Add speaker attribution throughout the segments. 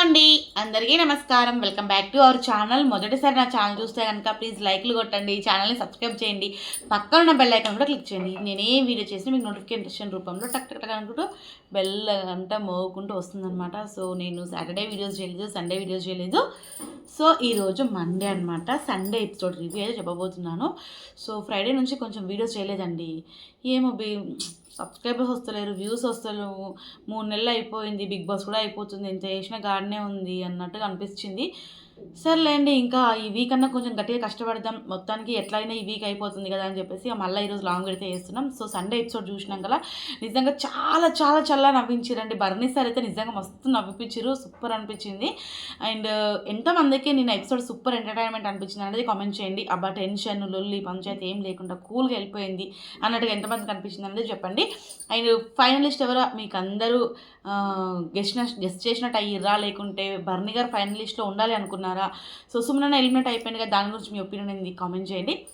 Speaker 1: అండి. అందరికీ నమస్కారం. Welcome back to our channel. మొదటిసారి నా ఛానల్ చూస్తే కనుక ప్లీజ్ లైక్లు కొట్టండి. ఛానల్ని సబ్స్క్రైబ్ చేయండి. పక్కన ఉన్న బెల్ ఐకాన్ కూడా క్లిక్ చేయండి. నేను ఏ వీడియో చేసినా మీకు నోటిఫికేషన్ రూపంలో టక్ టక్ టక్ అనుకుంటూ బెల్ అంతా మోగుకుంటూ వస్తుందన్నమాట. సో నేను సాటర్డే వీడియోస్ చేయలేదు సండే వీడియోస్ చేయలేదు. సో ఈరోజు మండే అనమాట సండే ఎపిసోడ్ రివ్యూ అయితే చెప్పబోతున్నాను. సో ఫ్రైడే నుంచి కొంచెం వీడియోస్ చేయలేదండి. ఏమో బి సబ్స్క్రైబర్స్ వస్తలేరు వ్యూస్ వస్తలేవు. మూడు నెలలు అయిపోయింది బిగ్ బాస్ కూడా అయిపోతుంది ఎంత చేసినా గాడినే ఉంది అన్నట్టుగా అనిపించింది. సర్లేండి ఇంకా ఈ వీక్ అన్నా కొంచెం గట్టిగా కష్టపడదాం. మొత్తానికి ఎట్లయినా ఈ వీక్ అయిపోతుంది కదా అని చెప్పేసి మళ్ళీ ఈరోజు లాంగ్ అయితే చేస్తున్నాం. సో సండే ఎపిసోడ్ చూసినాం కదా. నిజంగా చాలా చాలా చాలా నవ్వించారండి. బర్నీ సార్ అయితే నిజంగా మస్తు నవ్విపించారు సూపర్ అనిపించింది. అండ్ ఎంతమందికి నేను ఎపిసోడ్ సూపర్ ఎంటర్టైన్మెంట్ అనిపించింది అనేది కామెంట్ చేయండి. అబ్బా టెన్షన్ లొల్లి పంచాయతీ ఏం లేకుండా కూల్గా వెళ్ళిపోయింది అన్నట్టుగా ఎంతమందికి అనిపించింది అనేది చెప్పండి. అండ్ ఫైనలిస్ట్ ఎవరో మీకు అందరూ గెస్ట్ గెస్ట్ చేసినట్టు అయ్యిర్రా? లేకుంటే బర్నీ గారు ఫైనలిస్ట్లో ఉండాలి అనుకున్నారా? సో సుమన ఎలిమినేట్ అయిపోయింది కదా దాని గురించి మీ ఒపీనియన్ ఏంది? కామెంట్ చేయండి.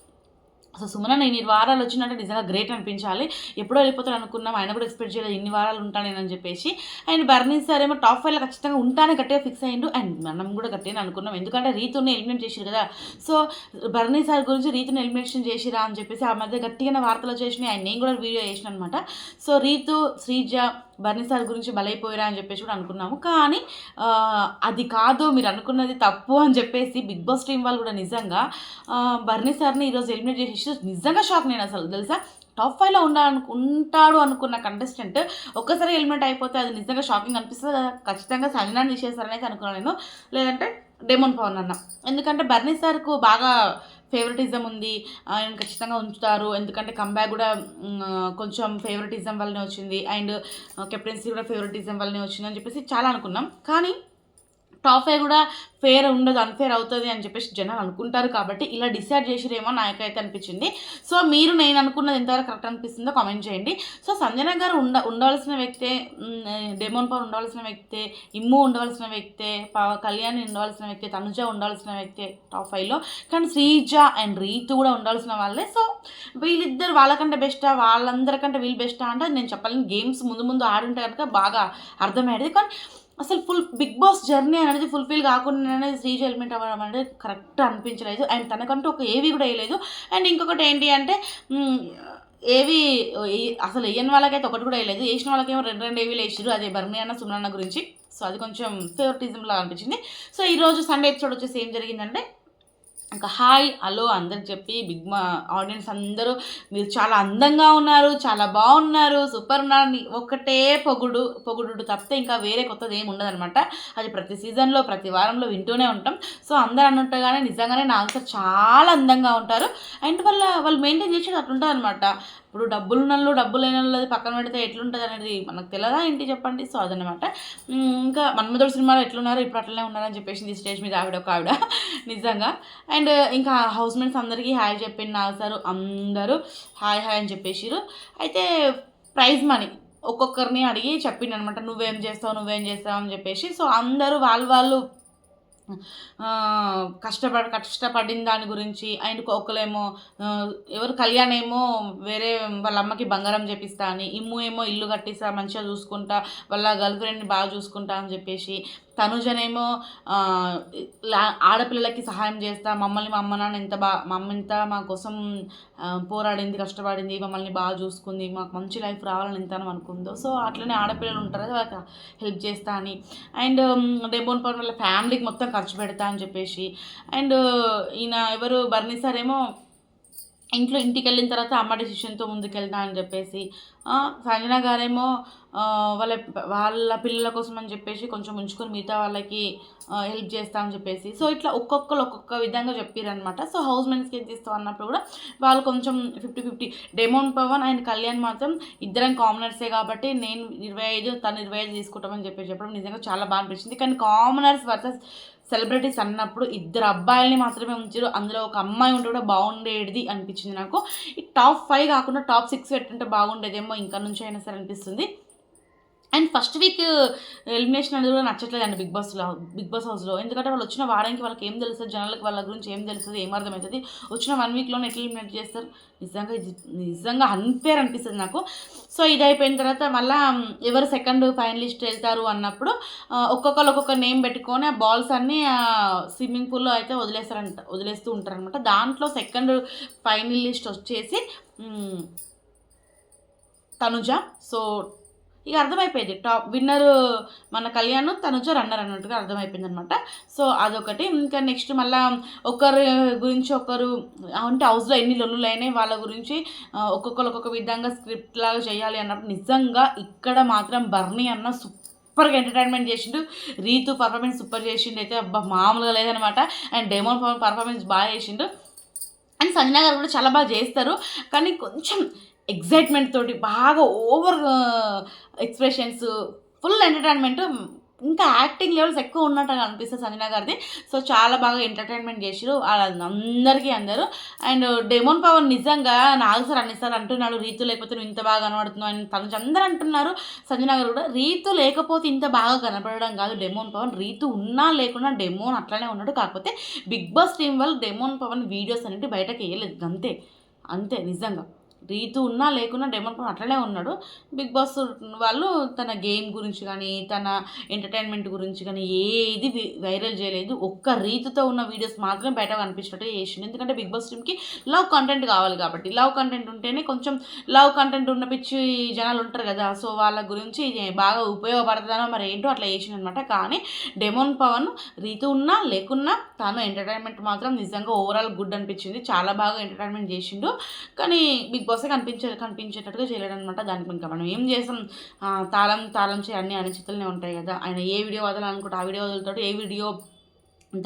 Speaker 1: సో సుమన నేను ఇన్ని వారాలు వచ్చినట్టు నిజంగా గ్రేట్ అనిపించాలి. ఎప్పుడో వెళ్ళిపోతాను అనుకున్నాం ఆయన కూడా ఎక్స్పెక్ట్ చేయలేదు ఇన్ని వారాలు ఉంటాను అని చెప్పేసి. అండ్ బర్నీ సార్ ఏమో టాప్ ఫైవ్లో ఖచ్చితంగా ఉంటానే గట్టిగా ఫిక్స్ అయ్యిండు. అండ్ మనం కూడా గట్టిగా అనుకున్నాం. ఎందుకంటే రీతుని ఎలిమినేట్ చేసిరు కదా. సో బర్నీ సార్ గురించి రీతుని ఎలిమినేషన్ చేసిరా అని చెప్పేసి ఆ మధ్య గట్టిగా వార్తలు చేసినాయి ఆయన నేను కూడా వీడియో చేసిన అనమాట సో రీతు శ్రీజ బర్నీ సార్ గురించి బలైపోయారా అని చెప్పేసి కూడా అనుకున్నాము. కానీ అది కాదు మీరు అనుకున్నది తప్పు అని చెప్పేసి బిగ్ బాస్ టీం వాళ్ళు కూడా నిజంగా బర్నిసార్ని బర్నీ సార్ని ఈరోజు ఎలిమినేట్ చేసి నిజంగా షాక్ నేను అసలు. తెలుసా? టాప్ ఫైవ్లో ఉండాలను ఉంటాడు అనుకున్న కంటెస్టెంట్ ఒక్కసారి ఎలిమినేట్ అయిపోతే అది నిజంగా షాకింగ్ అనిపిస్తుంది కదా. ఖచ్చితంగా సంజనాన్ని తీసేస్తారని అయితే అనుకున్నాను నేను. లేదంటే డెమోన్ పవన్ అన్న. ఎందుకంటే బర్నీ సార్కు బాగా ఫేవరెటిజం ఉంది. ఆయన ఖచ్చితంగా ఉంచుతారు. ఎందుకంటే కంబ్యాక్ కూడా కొంచెం ఫేవరెటిజం వల్లనే వచ్చింది. అండ్ కెప్టెన్సీ కూడా ఫేవరెటిజం వల్లనే వచ్చింది అని చెప్పేసి చాలా అనుకున్నాం. కానీ టాప్ కూడా ఫేర్ ఉండదు అన్ఫేర్ అవుతుంది అని చెప్పేసి జనాలు అనుకుంటారు కాబట్టి ఇలా డిసైడ్ చేసిరేమో నాకైతే అనిపించింది. సో మీరు నేను అనుకున్నది ఎంతవరకు కరెక్ట్ అనిపిస్తుందో కామెంట్ చేయండి. సో సంజన గారు ఉండ ఉండవలసిన వ్యక్తే డెమోన్ పవర్ ఉండవలసిన వ్యక్తే ఇమ్ము ఉండవలసిన వ్యక్తే పవ కళ్యాణి ఉండవలసిన వ్యక్తే తనుజ ఉండవలసిన వ్యక్తే టాప్ ఫైవ్లో కానీ శ్రీజ అండ్ రీతు కూడా ఉండాల్సిన వాళ్ళే. సో వీళ్ళిద్దరు వాళ్ళకంటే బెస్టా వాళ్ళందరికంటే వీళ్ళు బెస్టా అంటే నేను చెప్పాలని. గేమ్స్ ముందు ముందు ఆడుంటే కనుక బాగా అర్థమయ్యేది. కానీ అసలు ఫుల్ బిగ్ బాస్ జర్నీ అనేది ఫుల్ఫిల్ కాకుండా అనేది శ్రీజ అవ్వడం అనేది కరెక్ట్ అనిపించలేదు. అండ్ తనకంటూ ఒక ఏవి కూడా వేయలేదు. అండ్ ఇంకొకటి ఏంటి అంటే ఏవి అసలు వేయని వాళ్ళకైతే ఒకటి కూడా వేయలేదు. వేసిన వాళ్ళకేమో రెండు రెండు ఏవీలు వేసారు అదే బర్మీ అన్న సుమనన్న గురించి. సో అది కొంచెం ఫేవరెటిజం లాగా అనిపించింది. సో ఈరోజు సండే ఎపిసోడ్ వచ్చేసి ఏం జరిగిందంటే ఇంకా హాయ్ హలో అందరు చెప్పి బిగ్ మా ఆడియన్స్ అందరూ మీరు చాలా అందంగా ఉన్నారు చాలా బాగున్నారు సూపర్ ఉన్నారని ఒక్కటే ఒకటే పొగుడు పొగుడు తప్పితే ఇంకా వేరే కొత్తది ఏమి ఉండదనమాట అది ప్రతి సీజన్లో ప్రతి వారంలో వింటూనే ఉంటాం. సో అందరు అన్నట్టుగానే నిజంగానే నా ఆన్సర్ చాలా అందంగా ఉంటారు. అండ్ వాళ్ళ వాళ్ళు మెయింటైన్ చేసేది అట్లుంటుంది అనమాట ఇప్పుడు డబ్బులు ఉన్న డబ్బులు లేని వాళ్ళది పక్కన పెడితే ఎట్లుంటుంది అనేది మనకు తెలియదా ఏంటి చెప్పండి? సో అదనమాట ఇంకా మన్మధుడు సినిమాలో ఎట్లున్నారు? ఇప్పుడు అట్లనే ఉన్నారని చెప్పేసి స్టేజ్ మీద ఆవిడ ఒక ఆవిడ. నిజంగా. అండ్ ఇంకా హౌస్ మేట్స్ అందరికీ హాయ్ చెప్పిన సార్. అందరూ హాయ్ హాయ్ అని చెప్పేసిరు అయితే ప్రైజ్ మనీ ఒక్కొక్కరిని అడిగి చెప్పిండనమాట నువ్వేం చేస్తావు నువ్వేం చేస్తావు అని చెప్పేసి. సో అందరూ వాళ్ళు వాళ్ళు కష్టపడి కష్టపడిన దాని గురించి ఆయనకు ఒకలేమో ఎవరు కళ్యాణ్ ఏమో వేరే వాళ్ళ అమ్మకి బంగారం చేపిస్తా అని ఇమ్ము ఏమో ఇల్లు కట్టిస్తా మంచిగా చూసుకుంటా వాళ్ళ గర్ల్ ఫ్రెండ్ని బాగా చూసుకుంటా అని చెప్పేసి తనుజనేమో లా- ఆడపిల్లలకి సహాయం చేస్తా మమ్మల్ని మా అమ్మ నాన్న ఎంత బా మా అమ్మ ఎంత మా కోసం పోరాడింది కష్టపడింది మమ్మల్ని బాగా చూసుకుంది మాకు మంచి లైఫ్ రావాలని ఎంత అనుకుందో. సో అట్లనే ఆడపిల్లలు ఉంటారు వాళ్ళకి హెల్ప్ చేస్తా అని. అండ్ డెబోన్ పవన్ వాళ్ళ ఫ్యామిలీకి మొత్తం ఖర్చు పెడతా అని చెప్పేసి. అండ్ ఈయన ఎవరు బర్నీ సార్ ఏమో ఇంట్లో ఇంటికి వెళ్ళిన తర్వాత అమ్మ డిసిషన్తో ముందుకెళ్తా అని చెప్పేసి సంజన గారేమో వాళ్ళ వాళ్ళ పిల్లల కోసం అని చెప్పేసి కొంచెం ఉంచుకొని మిగతా వాళ్ళకి హెల్ప్ చేస్తా అని చెప్పేసి. సో ఇట్లా ఒక్కొక్కరు ఒక్కొక్క విధంగా చెప్పారనమాట సో హౌస్ మెన్స్కి ఏం చేస్తాం అన్నప్పుడు కూడా వాళ్ళు కొంచెం fifty fifty Demon Pawan and Kalyan మాత్రం ఇద్దరం కామనర్సే కాబట్టి నేను ఇరవై ఐదు తను ఇరవై ఐదు తీసుకుంటామని చెప్పి చెప్పడం నిజంగా చాలా బాగా అనిపించింది. కానీ కామనర్స్ వర్సెస్ సెలబ్రిటీస్ అన్నప్పుడు ఇద్దరు అబ్బాయిల్ని మాత్రమే ఉంచారు. అందులో ఒక అమ్మాయి ఉంటే కూడా బాగుండేది అనిపించింది నాకు. ఈ టాప్ ఫైవ్ కాకుండా టాప్ సిక్స్ పెట్టుంటే బాగుండేదేమో ఇంకా నుంచి అయినా సరే అనిపిస్తుంది. And first week uh, elimination అనేది కూడా నచ్చట్లేదు అండి బిగ్ బాస్లో బిగ్ బాస్ హౌస్లో ఎందుకంటే వాళ్ళు వచ్చిన వారానికి వాళ్ళకి ఏం తెలుస్తుంది? జనాలకు వాళ్ళ గురించి ఏం తెలుస్తుంది? ఏం అర్థమవుతుంది? వచ్చిన వన్ వీక్లోనే ఎట్లా ఎలిమినేట్ చేస్తారు? నిజంగా ఇది నిజంగా అన్ఫేర్ అనిపిస్తుంది నాకు. సో ఇది అయిపోయిన తర్వాత మళ్ళీ um, ఎవరు సెకండ్ ఫైనలిస్ట్ వెళ్తారు అన్నప్పుడు uh, ఒక్కొక్కరు ఒక్కొక్క నేమ్ పెట్టుకొని ఆ బాల్స్ అన్నీ స్విమ్మింగ్ పూల్లో అయితే వదిలేస్తారంట వదిలేస్తూ ఉంటారనమాట దాంట్లో సెకండ్ ఫైనలిస్ట్ వచ్చేసి um, తనుజ. సో ఇక అర్థమైపోయింది. టాప్ విన్నర్ మన కళ్యాణ్ తనుజ రన్నర్ అన్నట్టుగా అర్థమైపోయింది అనమాట సో అదొకటి. ఇంకా నెక్స్ట్ మళ్ళా ఒకరి గురించి ఒకరు అంటే హౌస్లో ఎన్ని లొల్లులు అయినాయి వాళ్ళ గురించి ఒక్కొక్కరు ఒక్కొక్క విధంగా స్క్రిప్ట్ లాగా చేయాలి అన్నప్పుడు నిజంగా ఇక్కడ మాత్రం బర్నీ అన్న సూపర్గా ఎంటర్టైన్మెంట్ చేసిండు. రీతు పర్ఫార్మెన్స్ సూపర్ చేసిండు అయితే అబ్బా మామూలుగా లేదనమాట. అండ్ డెమోన్ పర్ఫార్మెన్స్ బాగా చేసిండు. అండ్ సంజనా గారు కూడా చాలా బాగా చేస్తారు. కానీ కొంచెం ఎగ్జైట్మెంట్ తోటి బాగా ఓవర్ ఎక్స్ప్రెషన్స్ ఫుల్ ఎంటర్టైన్మెంట్ ఇంకా యాక్టింగ్ లెవెల్స్ ఎక్కువ ఉన్నట్టుగా అనిపిస్తుంది సంజనా గారిది. సో చాలా బాగా ఎంటర్టైన్మెంట్ చేసిరు అందరికీ అందరూ. అండ్ డెమోన్ పవన్ నిజంగా నాలుగు సార్ అన్నిసార్లు అంటున్నాడు రీతు లేకపోతే నువ్వు ఇంత బాగా కనబడుతున్నావు అని తను అందరూ అంటున్నారు. సంజనా గారు కూడా రీతు లేకపోతే ఇంత బాగా కనపడడం కాదు. డెమోన్ పవన్ రీతు ఉన్నా లేకున్నా డెమోన్ అట్లనే ఉన్నాడు. కాకపోతే బిగ్ బాస్ టీం వల్ల డెమోన్ పవన్ వీడియోస్ అనేవి బయటకు వేయలేదు. అంతే. అంతే నిజంగా. రీతు ఉన్నా లేకున్నా డెమోన్ పవన్ అట్లనే ఉన్నాడు. బిగ్ బాస్ వాళ్ళు తన గేమ్ గురించి కానీ తన ఎంటర్టైన్మెంట్ గురించి కానీ ఏది వైరల్ చేయలేదు. ఒక్క రీతుతో ఉన్న వీడియోస్ మాత్రమే బయట కనిపించినట్టు చేసిండు. ఎందుకంటే బిగ్ బాస్ టీమ్కి లవ్ కంటెంట్ కావాలి కాబట్టి. లవ్ కంటెంట్ ఉంటేనే కొంచెం లవ్ కంటెంట్ ఉన్న పిచ్చి జనాలు ఉంటారు కదా. సో వాళ్ళ గురించి ఇది బాగా ఉపయోగపడుతుందనో మరి ఏంటో అట్లా చేసిండు అనమాట కానీ డెమోన్ పవన్ రీతు ఉన్నా లేకున్నా తాను ఎంటర్టైన్మెంట్ మాత్రం నిజంగా ఓవరాల్ గుడ్ అనిపించింది. చాలా బాగా ఎంటర్టైన్మెంట్ చేసిండు. కానీ బిగ్ బాస్ కనిపించే కనిపించేటట్టుగా చేయలేడు అనమాట దానికి ఇంకా మనం ఏం చేస్తాం? తాళం తాళం చేయ అన్ని అనిచితులనే ఉంటాయి కదా. ఆయన ఏ వీడియో వదలాలనుకుంటే ఆ వీడియో వదులుతాడు ఏ వీడియో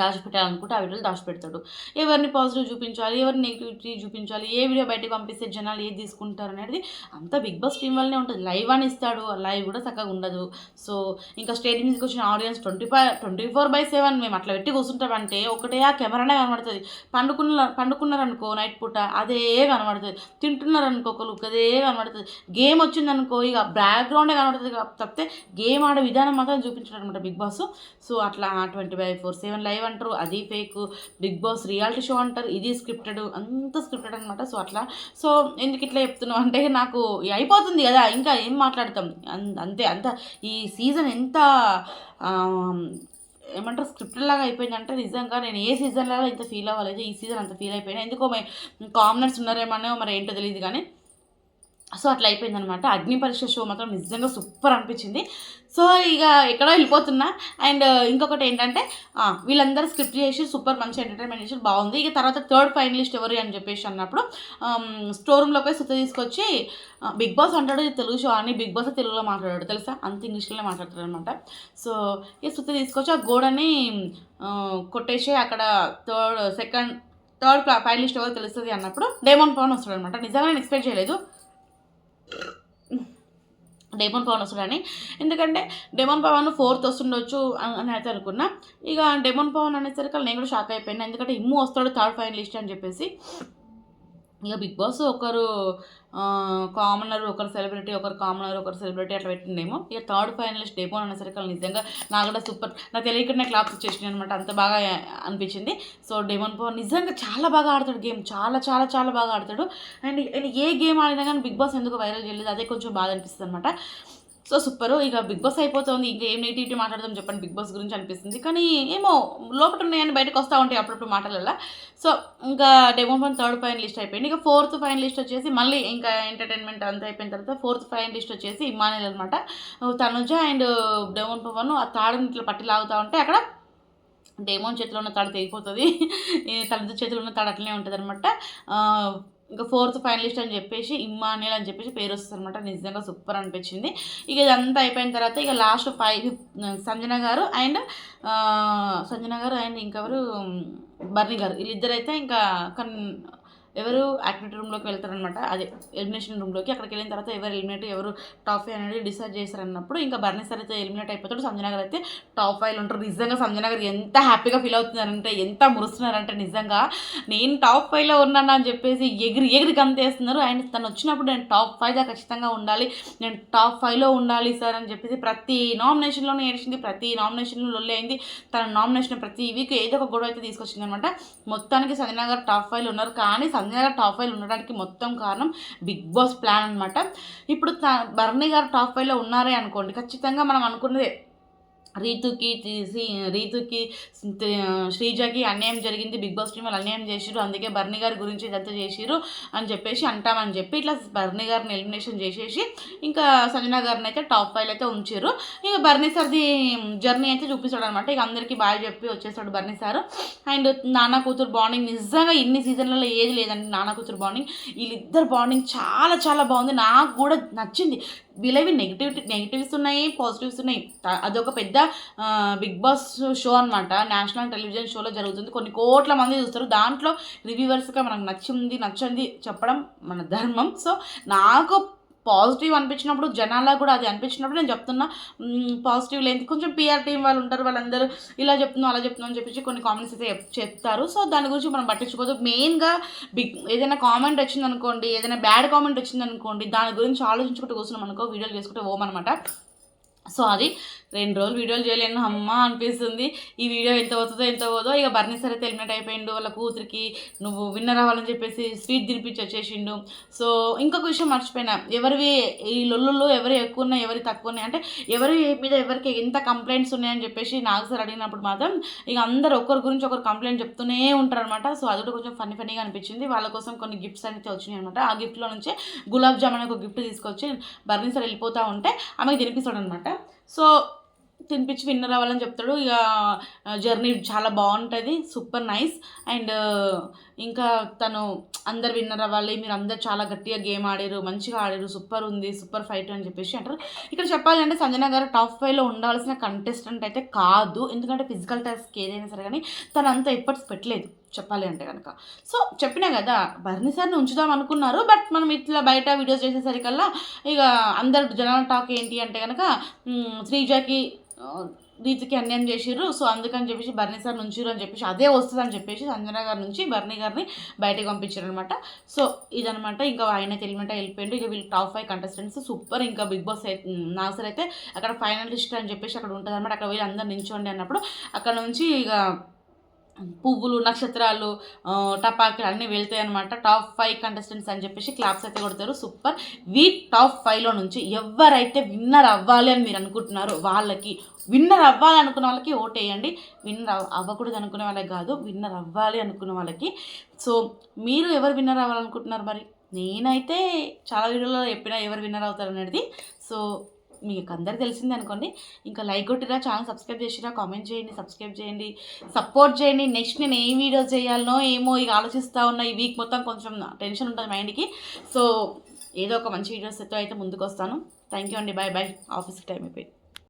Speaker 1: దాచిపెట్టాలనుకుంటే ఆ వీడియోలు దాచిపెడతాడు. ఎవరిని పాజిటివ్ చూపించాలి ఎవరిని నెగిటివిటీ చూపించాలి ఏ వీడియో బయటకు పంపిస్తే జనాలు ఏది తీసుకుంటారు అనేది అంతా బిగ్ బాస్ టీం వల్లనే ఉంటుంది. లైవ్ అని ఇస్తాడు లైవ్ కూడా చక్కగా ఉండదు. సో ఇంకా స్టేజ్ మీదకి వచ్చిన audience twenty five twenty four by seven మేము అట్లా పెట్టి కూర్చుంటామంటే ఒకటే ఆ కెమెరానే కనబడుతుంది. పండుకున్న పండుకున్నారనుకో నైట్ పూట అదే కనబడుతుంది. తింటున్నారనుకో ఒక లుక్ అదే కనబడుతుంది. గేమ్ వచ్చిందనుకో ఇక బ్యాక్గ్రౌండే కనబడుతుంది. తప్పితే గేమ్ ఆడే విధానం మాత్రం చూపించడం అనమాట బిగ్ బాస్ సో అట్లా twenty by four seven live అంటారు అది fake. Bigg Boss reality show అంటారు. ఇది స్క్రిప్టెడ్. అంత స్క్రిప్టెడ్ అనమాట సో అట్లా. సో ఎందుకు ఇట్లా చెప్తున్నావు అంటే నాకు అయిపోతుంది కదా. ఇంకా ఏం మాట్లాడతాం? అన్- అంతే. అంత ఈ సీజన్ ఎంత ఏమంటారు? స్క్రిప్ట్ లాగా అయిపోయిందంటే నిజంగా నేను ఏ సీజన్ లాగా ఇంత ఫీల్ అవ్వలేదు. ఈ సీజన్ అంత ఫీల్ అయిపోయినా. ఎందుకో కామనర్స్ ఉన్నారేమో మరి ఏంటో తెలియదు కానీ సో అట్లా అయిపోయిందనమాట అగ్ని పరీక్ష షో మాత్రం నిజంగా సూపర్ అనిపించింది. సో ఇక ఎక్కడో వెళ్ళిపోతున్నా. అండ్ uh, ఇంకొకటి ఏంటంటే వీళ్ళందరూ స్క్రిప్ట్ చేసి సూపర్ మంచి ఎంటర్టైన్మెంట్ చేసి బాగుంది. ఇక తర్వాత థర్డ్ ఫైనలిస్ట్ ఎవరు అని చెప్పేసి అన్నప్పుడు um, స్టోర్ రూమ్లోకి పోయి సుత్త తీసుకొచ్చి uh, బిగ్ బాస్ అంటాడు తెలుగు షో అని బిగ్ బాస్ తెలుగులో మాట్లాడాడు తెలుసా? అంత ఇంగ్లీష్లోనే మాట్లాడతాడు అనమాట సో ఇక సుత్త తీసుకొచ్చి ఆ గోడని కొట్టేసి అక్కడ థర్డ్ సెకండ్ థర్డ్ ఫైనలిస్ట్ ఎవరు తెలుస్తుంది అన్నప్పుడు డేమోన్ పవన్ వస్తాడు అనమాట నిజంగా నేను ఎక్స్పెక్ట్ చేయలేదు. డెమోన్ పవన్ వస్తాడని ఎందుకంటే డెమోన్ పవన్ ఫోర్త్ వస్తుండొచ్చు అని అయితే అనుకున్నా. ఇక డెమోన్ పవన్ అనేసరికి నేను కూడా షాక్ అయిపోయాను. ఎందుకంటే ఇమ్ము వస్తాడు థర్డ్ ఫైనలిస్ట్ అని చెప్పేసి. ఇక బిగ్ బాస్ ఒకరు కామనర్ ఒకరు సెలబ్రిటీ ఒకరు కామనర్ ఒకరు సెలబ్రిటీ అట్లా పెట్టిండేమో ఇక థర్డ్ ఫైనలిస్ట్ డేమోన్ అనేసరికి నిజంగా నాకు కూడా సూపర్ నాకు తెలియకుండా క్లాప్స్ వచ్చేసినాయి అనమాట అంత బాగా అనిపించింది. సో డేమోన్ పో నిజంగా చాలా బాగా ఆడతాడు గేమ్. చాలా చాలా చాలా బాగా ఆడతాడు. అండ్ అండ్ ఏ గేమ్ ఆడినా కానీ బిగ్ బాస్ ఎందుకు వైరల్ చేయలేదు? అదే కొంచెం బాధ అనిపిస్తుంది అనమాట సో సూపర్. ఇక బిగ్ బాస్ అయిపోతుంది. ఇంకా ఏం నెగిటివిటీ మాట్లాడదాం చెప్పండి బిగ్ బాస్ గురించి అనిపిస్తుంది. కానీ ఏమో లోపల ఉన్నాయని బయటకు వస్తూ ఉంటాయి అప్పుడప్పుడు మాటలల్లో. సో ఇంకా Demon Pawan third finalist అయిపోయింది. ఇక ఫోర్త్ ఫైనల్ లిస్ట్ వచ్చేసి మళ్ళీ ఇంకా ఎంటర్టైన్మెంట్ అంతా అయిపోయిన తర్వాత ఫోర్త్ ఫైనలిస్ట్ వచ్చేసి ఇమానేల్ అనమాట తనుజ అండ్ డెమోన్ పవన్ ఆ తాడుని ఇట్లా పట్టి లాగుతూ ఉంటే అక్కడ డేమోన్ చేతిలో ఉన్న తాడు తెగిపోతుంది. తనది చేతిలో ఉన్న తాడు అట్లనే ఉంటుంది అనమాట ఇంకా ఫోర్త్ ఫైనలిస్ట్ అని చెప్పేసి ఇమ్మానియల్ అని చెప్పేసి పేరు వస్తుంది అనమాట నిజంగా సూపర్ అనిపించింది. ఇక ఇదంతా అయిపోయిన తర్వాత ఇక లాస్ట్ ఫైవ్ సంజన గారు అండ్ సంజన గారు అండ్ ఇంకెవరు? బర్నీ గారు. వీళ్ళిద్దరైతే ఇంకా కన్ ఎవరు యాక్టివిటీ రూమ్లోకి వెళ్తారనమాట అదే ఎలిమినేషన్ రూమ్లోకి. అక్కడికి వెళ్ళిన తర్వాత ఎవరు ఎలిమినేట్ ఎవరు టాప్ ఫైవ్ అనేది డిసైడ్ చేశారన్నప్పుడు ఇంకా బర్నేసర్ అయితే ఎలిమినేట్ అయిపోతాడు. సంజనగర్ అయితే టాప్ ఫైవ్లో ఉంటారు. నిజంగా సంజనగర్ ఎంత హ్యాపీగా ఫీల్ అవుతున్నారంటే ఎంత మురుస్తున్నారంటే నిజంగా. నేను టాప్ ఫైవ్లో ఉన్నాను అని చెప్పేసి ఎగిరి ఎగిరి గంతేస్తున్నారు. అండ్ తను వచ్చినప్పుడు నేను టాప్ ఫైవ్లో ఖచ్చితంగా ఉండాలి. నేను టాప్ ఫైవ్లో ఉండాలి సార్ అని చెప్పేసి ప్రతి నామినేషన్లోనే ఏడిచింది. ప్రతి నామినేషన్లో లొల్లి అయింది. తన నామినేషన్ ప్రతి వీక్ ఏదో ఒక గొడవ అయితే తీసుకొచ్చింది అనమాట మొత్తానికి సంజనగర్ టాప్ ఫైవ్లో ఉన్నారు. కానీ సంజనా గారు టాప్ ఫైవ్లో ఉండడానికి మొత్తం కారణం బిగ్ బాస్ ప్లాన్ అనమాట ఇప్పుడు త- బర్నీ గారు టాప్ ఫైవ్లో ఉన్నారే అనుకోండి ఖచ్చితంగా మనం అనుకున్నదే రీతుకి తీసి రీతుకి శ్రీజకి అన్యాయం జరిగింది బిగ్ బాస్ టీం వాళ్ళు అన్యాయం చేసిరు అందుకే బర్ని గారి గురించి ఇదంతా చేసిరు అని చెప్పేసి అంటామని చెప్పి ఇట్లా బర్ని గారిని ఎలిమినేషన్ చేసేసి ఇంకా సజనా గారిని అయితే టాప్ ఫైవ్ అయితే ఉంచారు ఇక బర్నీ సార్ది జర్నీ అయితే చూపిస్తాడు అనమాట ఇక అందరికీ బాగా చెప్పి వచ్చేస్తాడు బర్నీ సార్. అండ్ నాన్న కూతురు బాండింగ్ నిజంగా ఇన్ని సీజన్లలో ఏది లేదండి నాన్న కూతురు బాండింగ్. వీళ్ళిద్దరు బాండింగ్ చాలా చాలా బాగుంది. నాకు కూడా నచ్చింది. వీళ్ళవి నెగిటివ్ నెగిటివ్స్ ఉన్నాయి పాజిటివ్స్ ఉన్నాయి. అదొక పెద్ద బిగ్ బాస్ షో అనమాట నేషనల్ టెలివిజన్ షోలో జరుగుతుంది. కొన్ని కోట్ల మంది చూస్తారు. దాంట్లో రివ్యూవర్స్గా మనకు నచ్చింది నచ్చింది చెప్పడం మన ధర్మం. సో నాకు పాజిటివ్ అనిపించినప్పుడు జనాలా కూడా అది అనిపించినప్పుడు నేను చెప్తున్నా పాజిటివ్ లేని కొంచెం పిఆర్ టీం వాళ్ళు ఉంటారు వాళ్ళందరూ ఇలా చెప్తున్నాం అలా చెప్తున్నాం అని చెప్పేసి కొన్ని కామెంట్స్ అయితే చెప్తారు. సో దాని గురించి మనం పట్టించుకోదు. మెయిన్గా బిగ్ ఏదైనా కామెంట్ వచ్చింది అనుకోండి ఏదైనా బ్యాడ్ కామెంట్ వచ్చిందనుకోండి దాని గురించి ఆలోచించుకుంటూ కూర్చున్నాం అనుకో వీడియోలు చేసుకుంటే ఓమనమాట. సో అది రెండు రోజులు వీడియోలు చేయలేను. అమ్మ అనిపిస్తుంది ఈ వీడియో ఎంత అవుతుందో ఎంత పోదో. ఇక బర్నీ సరే తెలిమినట్టు అయిపోయిండు వాళ్ళ కూతురికి నువ్వు విన్నర్ అవ్వాలని చెప్పేసి స్వీట్ తినిపించి వచ్చేసిండు. సో ఇంకొక విషయం మర్చిపోయినా ఎవరివి ఈ లొల్లుల్లో ఎవరు ఎక్కువ ఉన్నాయి ఎవరి తక్కువ ఉన్నాయి అంటే ఎవరి మీద ఎవరికి ఎంత కంప్లైంట్స్ ఉన్నాయని చెప్పేసి నాకు సార్ అడిగినప్పుడు మాత్రం ఇక అందరు ఒకరి గురించి ఒకరు కంప్లైంట్ చెప్తూనే ఉంటారు అనమాట సో అది కూడా కొంచెం ఫన్నీ ఫన్నీగా అనిపించింది. వాళ్ళ కోసం కొన్ని గిఫ్ట్స్ అయితే వచ్చినాయి అనమాట ఆ గిఫ్ట్లో నుంచే గులాబ్ జామున్ ఒక గిఫ్ట్ తీసుకొచ్చి బర్నీ సార్ వెళ్ళిపోతూ ఉంటే ఆమెకి తినిపిస్తాడు అనమాట సో తినిపించి విన్నర్ అవ్వాలని చెప్తాడు. ఇక జర్నీ చాలా బాగుంటుంది. Super nice. అండ్ ఇంకా తను అందరు విన్నర్ అవ్వాలి. మీరు అందరు చాలా గట్టిగా గేమ్ ఆడారు. మంచిగా ఆడారు. సూపర్ ఉంది. సూపర్ ఫైట్ అని చెప్పేసి అంటారు. ఇక్కడ చెప్పాలి అంటే సంజన గారు టాప్ ఫైవ్లో ఉండాల్సిన కంటెస్టెంట్ అయితే కాదు. ఎందుకంటే ఫిజికల్ టాస్క్ ఏదైనా సరే కానీ తను అంత ఎఫర్ట్స్ పెట్టలేదు. చెప్పాలి అంటే కనుక. సో చెప్పినా కదా బర్నీ సార్ని ఉంచుదాం అనుకున్నారు. బట్ మనం ఇట్లా బయట వీడియోస్ చేసేసరికల్లా ఇక అందరు జనాల టాక్ ఏంటి అంటే కనుక శ్రీజాకి రీతికి అన్యాయం చేసిర్రు. సో అందుకని చెప్పేసి బర్నీ సార్ నుంచిరు అని చెప్పేసి అదే వస్తుంది అని చెప్పేసి సంజన గారి నుంచి బర్నీ గారిని బయటకు పంపించారు అనమాట సో ఇదనమాట ఇంకా ఆయన తెలియమంటే వెళ్ళిపోయిండు. ఇక వీళ్ళు టాప్ ఫైవ్ కంటెస్టెంట్స్ సూపర్. ఇంకా బిగ్ బాస్ అయితే నాసర్ అయితే అక్కడ ఫైనలిస్ట్ అని చెప్పేసి అక్కడ ఉంటుంది అనమాట అక్కడ వీళ్ళు అందరు నించోండి అన్నప్పుడు అక్కడ నుంచి ఇక పువ్వులు నక్షత్రాలు టపాకులు అన్నీ వెళ్తాయి అనమాట టాప్ ఫైవ్ కంటెస్టెంట్స్ అని చెప్పేసి క్లాప్స్ అయితే కొడతారు. సూపర్ వీక్ టాప్ ఫైవ్లో నుంచి ఎవరైతే విన్నర్ అవ్వాలి అని మీరు అనుకుంటున్నారో వాళ్ళకి విన్నర్ అవ్వాలి అనుకున్న వాళ్ళకి ఓటేయండి. విన్నర్ అవ్వకూడదు అనుకునే వాళ్ళకి కాదు విన్నర్ అవ్వాలి అనుకున్న వాళ్ళకి. సో మీరు ఎవరు విన్నర్ అవ్వాలనుకుంటున్నారు మరి? నేనైతే చాలా వీడియోలో చెప్పిన ఎవరు విన్నర్ అవుతారు అనేది. సో మీకు అందరికి తెలిసింది అనుకోండి. ఇంకా లైక్ కొట్టిరా ఛానల్ సబ్స్క్రైబ్ చేసిరా కామెంట్ చేయండి సబ్స్క్రైబ్ చేయండి సపోర్ట్ చేయండి. నెక్స్ట్ నేను ఏ వీడియోస్ చేయాలనో ఏమో ఇక ఆలోచిస్తూ ఉన్నా ఈ వీక్ మొత్తం కొంచెం టెన్షన్ ఉంటుంది మైండ్కి. సో ఏదో ఒక మంచి వీడియోస్తో అయితే ముందుకు వస్తాను థ్యాంక్ యూ అండి. Bye bye. ఆఫీస్కి టైం అయిపోయింది.